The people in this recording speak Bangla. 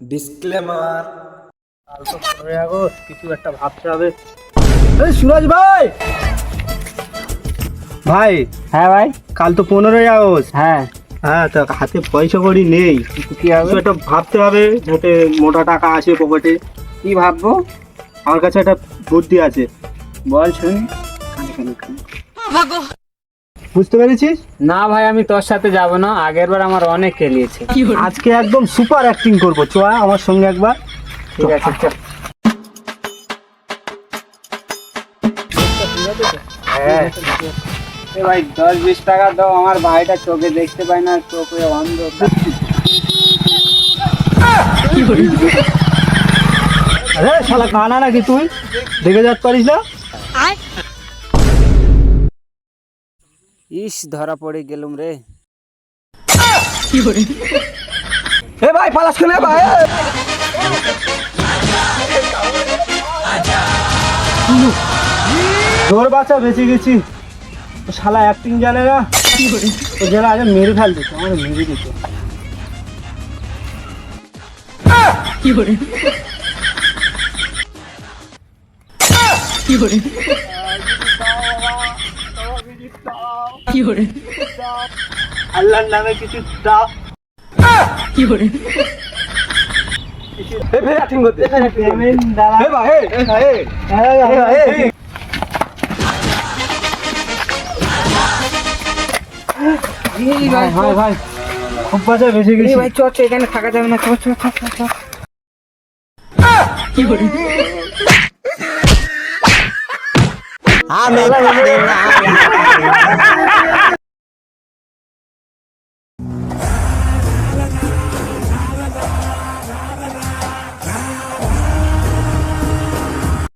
ডিসক্লেমার কাল তো পনেরোই আগস্ট কিছু একটা ভাবতে হবে। এই সুরজ ভাই! ভাই হ্যাঁ ভাই? কাল তো পনেরোই আগস্ট। হ্যাঁ। হ্যাঁ তা হাতে পয়সা করি নেই। কি হবে? একটা ভাবতে হবে যাতে মোটা টাকা আসে পকেটে। কি ভাববো? আমার কাছে একটা বুদ্ধি আছে। বল শুনি। বুঝতে পেরেছিস? না ভাই আমি তোর সাথে যাব না। আগের বার আমার অনেক খেলিয়েছে। আজকে একদম সুপার অ্যাক্টিং করব। চ আমার সঙ্গে একবার। ঠিক আছে চল। হ্যাঁ। এ ভাই দশ বিশ টাকা দাও। আমার ভাইটা চোখে দেখতে পায় না চোখে অন্ধ আরে শালা কানা নাকি তুই? দেখে যাতে পারিস না? ইস, ধরা পড়ে গেলুম রে। এ ভাই, পালাস কেন ভাই? তোর বাচ্চা বেঁচে গেছি। শালা অ্যাক্টিং জানে না। ও যারা আগে মেরে ফেল দিত আমার মেরে দিত। আল্লাহর নামে কিছু দাও এ ভাই অ্যাক্টিং করতে পেমেন্ট দাঁড়া এ ভাই এ, এ, এ, এ, এ, এ, ভাই ভাই বাজা বেঁচে গেছি। ভাই চ চ এখানে থাকা যাবে না চ আমি